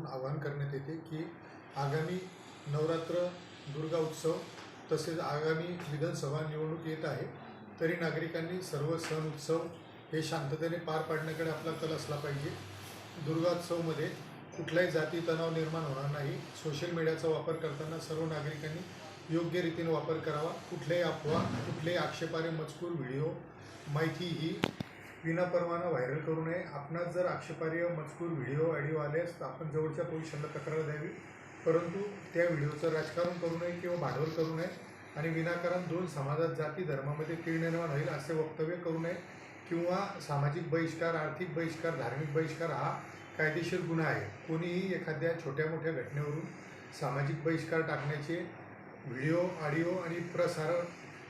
नागरिकांकडून आवाहन करण्यात येते की आगामी नवरात्र दुर्गा उत्सव तसेच आगामी विधानसभा निवडणूक येत आहे तरी नागरिकांनी सर्व सण उत्सव हे शांततेने पार पाडण्याकडे आपला कल असला पाहिजे. दुर्गोत्सवमध्ये कुठलाही जाती तणाव निर्माण होणार नाही. सोशल मीडियाचा वापर करताना सर्व नागरिकांनी योग्य रीतीने वापर करावा. कुठल्याही अफवा कुठलेही आक्षेपारे मजकूर व्हिडिओ माहिती ही विनापरवाना व्हायरल करू नये. आपणास जर आक्षेपार्ह मजकूर व्हिडिओ ऑडिओ आल्यास तर आपण जवळच्या पोलिसांना तक्रार द्यावी. परंतु त्या व्हिडिओचं राजकारण करू नये किंवा भांडवल करू नये आणि विनाकारण दोन समाजात जाती धर्मामध्ये कीड निर्माण होईल असे वक्तव्य करू नये किंवा सामाजिक बहिष्कार आर्थिक बहिष्कार धार्मिक बहिष्कार हा कायदेशीर गुन्हा आहे. कोणीही एखाद्या छोट्या मोठ्या घटनेवरून सामाजिक बहिष्कार टाकण्याचे व्हिडिओ ऑडिओ आणि प्रसारण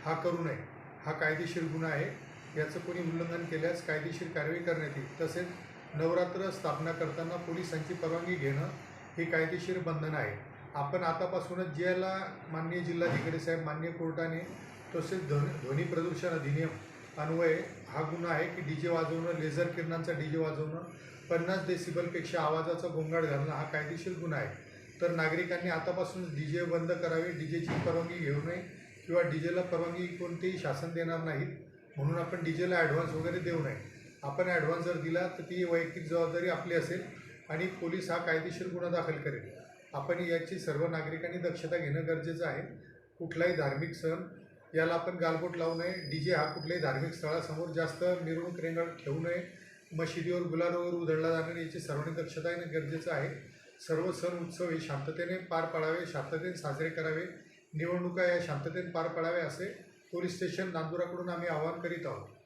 हा करू नये. हा कायदेशीर गुन्हा आहे. याचं कोणी उल्लंघन केल्यास कायदेशीर कारवाई करण्यात येईल. तसेच नवरात्र स्थापना करताना पोलिसांची परवानगी घेणं हे कायदेशीर बंधन आहे. आपण आतापासूनच ज्याला माननीय जिल्हाधिकारी साहेब मान्य कोर्टाने तसेच ध्वन ध्वनी प्रदूषण अधिनियम अन्वये हा गुन्हा आहे की डी जे वाजवणं लेझर किरणांचा डी जे वाजवणं पन्नास डेसिबलपेक्षा आवाजाचा गोंगाट घालणं हा कायदेशीर गुन्हा आहे. तर नागरिकांनी आतापासूनच डी जे बंद करावे डी जेची परवानगी घेऊ नये किंवा डी जेला परवानगी कोणतेही शासन देणार नाहीत. म्हणून आपण डी जेला ॲडव्हान्स वगैरे देऊ नये. आपण ॲडव्हान्स जर दिला तर ती वैयक्तिक जबाबदारी आपली असेल आणि पोलीस हा कायदेशीर गुन्हा दाखल करेल. आपण याची सर्व नागरिकांनी दक्षता घेणं गरजेचं आहे. कुठलाही धार्मिक सण याला आपण गालबोट लावू नये. डी जे हा कुठल्याही धार्मिक स्थळासमोर जास्त मिरवणूक रेंगाळ ठेवू नये. मशिदीवर गुलाबावर उधळला जाणार याची सर्वांनी दक्षता घेणं गरजेचं आहे. सर्व सण उत्सव हे शांततेने पार पाडावे शांततेने साजरे करावे. निवडणुका या शांततेने पार पाडावे असे पोलीस स्टेशन नांदुराकडून आम्ही आवाहन करीत आहोत.